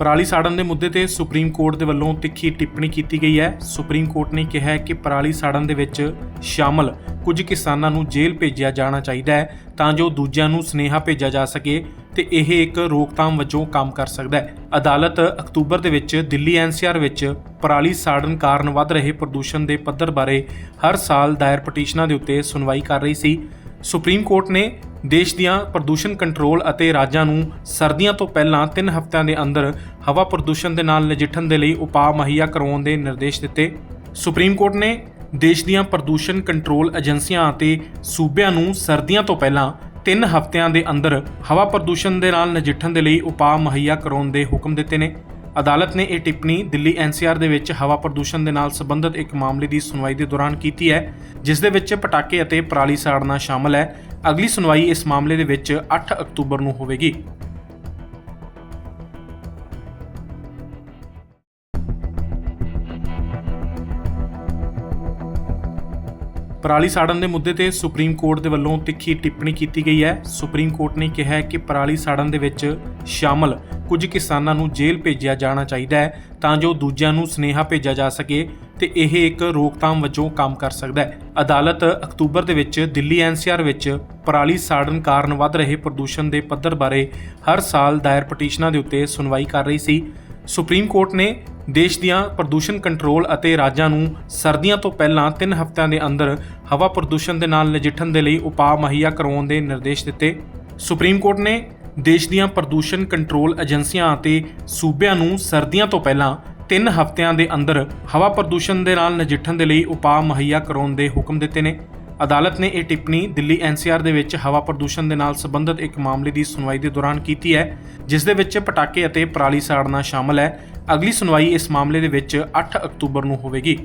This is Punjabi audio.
ਪਰਾਲੀ ਸਾੜਨ ਦੇ ਮੁੱਦੇ ਤੇ ਸੁਪਰੀਮ ਕੋਰਟ ਦੇ ਵੱਲੋਂ ਤਿੱਖੀ ਟਿੱਪਣੀ ਕੀਤੀ ਗਈ ਹੈ। ਸੁਪਰੀਮ ਕੋਰਟ ਨੇ ਕਿਹਾ ਹੈ ਕਿ ਪਰਾਲੀ ਸਾੜਨ ਦੇ ਵਿੱਚ ਸ਼ਾਮਲ ਕੁਝ ਕਿਸਾਨਾਂ ਨੂੰ ਜੇਲ੍ਹ ਭੇਜਿਆ ਜਾਣਾ ਚਾਹੀਦਾ ਹੈ ਤਾਂ ਜੋ ਦੂਜਿਆਂ ਨੂੰ ਸਨੇਹਾ ਭੇਜਿਆ ਜਾ ਸਕੇ। ਤੇ ਇਹ ਇੱਕ ਰੋਕਥਾਮ ਵਜੋਂ ਕੰਮ ਕਰ ਸਕਦਾ ਹੈ। ਅਦਾਲਤ ਅਕਤੂਬਰ ਦੇ ਵਿੱਚ ਦਿੱਲੀ ਐਨਸੀਆਰ ਵਿੱਚ ਪਰਾਲੀ ਸਾੜਨ ਕਾਰਨ ਵੱਧ ਰਹੇ ਪ੍ਰਦੂਸ਼ਣ ਦੇ ਪੱਧਰ ਬਾਰੇ ਹਰ ਸਾਲ ਦਾਇਰ ਪਟੀਸ਼ਨਾਂ ਦੇ ਉੱਤੇ ਸੁਣਵਾਈ ਕਰ ਰਹੀ ਸੀ। ਸੁਪਰੀਮ ਕੋਰਟ ਨੇ ਦੇਸ਼ ਦੀਆਂ ਪ੍ਰਦੂਸ਼ਣ ਕੰਟਰੋਲ ਅਤੇ ਰਾਜਾਂ ਨੂੰ ਸਰਦੀਆਂ ਤੋਂ ਪਹਿਲਾਂ 3 ਹਫ਼ਤਿਆਂ ਦੇ ਅੰਦਰ ਹਵਾ ਪ੍ਰਦੂਸ਼ਣ ਦੇ ਨਾਲ ਨਜਿੱਠਣ ਦੇ ਲਈ ਉਪਾਅ ਮੁਹੱਈਆ ਕਰਵਾਉਣ ਦੇ ਨਿਰਦੇਸ਼ ਦਿੱਤੇ। ਸੁਪਰੀਮ ਕੋਰਟ ਨੇ ਦੇਸ਼ ਦੀਆਂ ਪ੍ਰਦੂਸ਼ਣ ਕੰਟਰੋਲ ਏਜੰਸੀਆਂ ਅਤੇ ਸੂਬਿਆਂ ਨੂੰ ਸਰਦੀਆਂ ਤੋਂ ਪਹਿਲਾਂ 3 ਹਫ਼ਤਿਆਂ ਦੇ ਅੰਦਰ ਹਵਾ ਪ੍ਰਦੂਸ਼ਣ ਦੇ ਨਾਲ ਨਜਿੱਠਣ ਦੇ ਲਈ ਉਪਾਅ ਮੁਹੱਈਆ ਕਰਵਾਉਣ ਦੇ ਹੁਕਮ ਦਿੱਤੇ ਨੇ। ਅਦਾਲਤ ਨੇ ਇਹ ਟਿੱਪਣੀ ਦਿੱਲੀ ਐਨਸੀਆਰ ਦੇ ਵਿੱਚ ਹਵਾ ਪ੍ਰਦੂਸ਼ਣ ਦੇ ਨਾਲ ਸੰਬੰਧਿਤ ਇੱਕ ਮਾਮਲੇ ਦੀ ਸੁਣਵਾਈ ਦੇ ਦੌਰਾਨ ਕੀਤੀ ਹੈ, ਜਿਸ ਦੇ ਵਿੱਚ ਪਟਾਕੇ ਅਤੇ ਪਰਾਲੀ ਸਾੜਨਾ ਸ਼ਾਮਲ ਹੈ। ਅਗਲੀ ਸੁਣਵਾਈ ਇਸ ਮਾਮਲੇ ਦੇ ਵਿੱਚ 8 ਅਕਤੂਬਰ ਨੂੰ ਹੋਵੇਗੀ। ਪਰਾਲੀ ਸਾੜਨ ਦੇ ਮੁੱਦੇ ਤੇ ਸੁਪਰੀਮ ਕੋਰਟ ਦੇ ਵੱਲੋਂ ਤਿੱਖੀ ਟਿੱਪਣੀ ਕੀਤੀ ਗਈ ਹੈ। ਸੁਪਰੀਮ ਕੋਰਟ ਨੇ ਕਿਹਾ ਹੈ ਕਿ ਪਰਾਲੀ ਸਾੜਨ ਦੇ ਵਿੱਚ ਸ਼ਾਮਲ ਕੁਝ ਕਿਸਾਨਾਂ ਨੂੰ ਜੇਲ੍ਹ ਭੇਜਿਆ ਜਾਣਾ ਚਾਹੀਦਾ ਹੈ ਤਾਂ ਜੋ ਦੂਜਿਆਂ ਨੂੰ ਸਨੇਹਾ ਭੇਜਿਆ ਜਾ ਸਕੇ ਤੇ ਇਹ ਇੱਕ ਰੋਕਥਾਮ ਵਜੋਂ ਕੰਮ ਕਰ ਸਕਦਾ ਹੈ। ਅਦਾਲਤ ਅਕਤੂਬਰ ਦੇ ਵਿੱਚ ਦਿੱਲੀ ਐਨਸੀਆਰ ਵਿੱਚ ਪਰਾਲੀ ਸਾੜਨ ਕਾਰਨ ਵੱਧ ਰਹੇ ਪ੍ਰਦੂਸ਼ਣ ਦੇ ਪੱਧਰ ਬਾਰੇ ਹਰ ਸਾਲ ਦਾਇਰ ਪਟੀਸ਼ਨਾਂ ਦੇ ਉੱਤੇ ਸੁਣਵਾਈ ਕਰ ਰਹੀ ਸੀ। ਸੁਪਰੀਮ ਕੋਰਟ ਨੇ ਦੇਸ਼ ਦੀਆਂ ਪ੍ਰਦੂਸ਼ਣ ਕੰਟਰੋਲ ਅਤੇ ਰਾਜਾਂ ਨੂੰ ਸਰਦੀਆਂ ਤੋਂ ਪਹਿਲਾਂ 3 ਹਫ਼ਤਿਆਂ ਦੇ ਅੰਦਰ ਹਵਾ ਪ੍ਰਦੂਸ਼ਣ ਦੇ ਨਾਲ ਨਜਿੱਠਣ ਦੇ ਲਈ ਉਪਾਅ ਮੁਹੱਈਆ ਕਰਵਾਉਣ ਦੇ ਨਿਰਦੇਸ਼ ਦਿੱਤੇ। ਸੁਪਰੀਮ ਕੋਰਟ ਨੇ ਦੇਸ਼ ਦੀਆਂ ਪ੍ਰਦੂਸ਼ਣ ਕੰਟਰੋਲ ਏਜੰਸੀਆਂ ਅਤੇ ਸੂਬਿਆਂ ਨੂੰ ਸਰਦੀਆਂ ਤੋਂ ਪਹਿਲਾਂ 3 ਹਫ਼ਤਿਆਂ ਦੇ ਅੰਦਰ ਹਵਾ ਪ੍ਰਦੂਸ਼ਣ ਦੇ ਨਾਲ ਨਜਿੱਠਣ ਦੇ ਲਈ ਉਪਾਅ ਮੁਹੱਈਆ ਕਰਵਾਉਣ ਦੇ ਹੁਕਮ ਦਿੱਤੇ ਨੇ। ਅਦਾਲਤ ਨੇ ਇਹ ਟਿੱਪਣੀ ਦਿੱਲੀ ਐਨਸੀਆਰ ਦੇ ਵਿੱਚ ਹਵਾ ਪ੍ਰਦੂਸ਼ਣ ਦੇ ਨਾਲ ਸੰਬੰਧਿਤ ਇੱਕ ਮਾਮਲੇ ਦੀ ਸੁਣਵਾਈ ਦੇ ਦੌਰਾਨ ਕੀਤੀ ਹੈ, ਜਿਸ ਦੇ ਵਿੱਚ ਪਟਾਕੇ ਅਤੇ ਪਰਾਲੀ ਸਾੜਨਾ ਸ਼ਾਮਲ ਹੈ। ਅਗਲੀ ਸੁਣਵਾਈ ਇਸ ਮਾਮਲੇ ਦੇ ਵਿੱਚ 8 ਅਕਤੂਬਰ ਨੂੰ ਹੋਵੇਗੀ।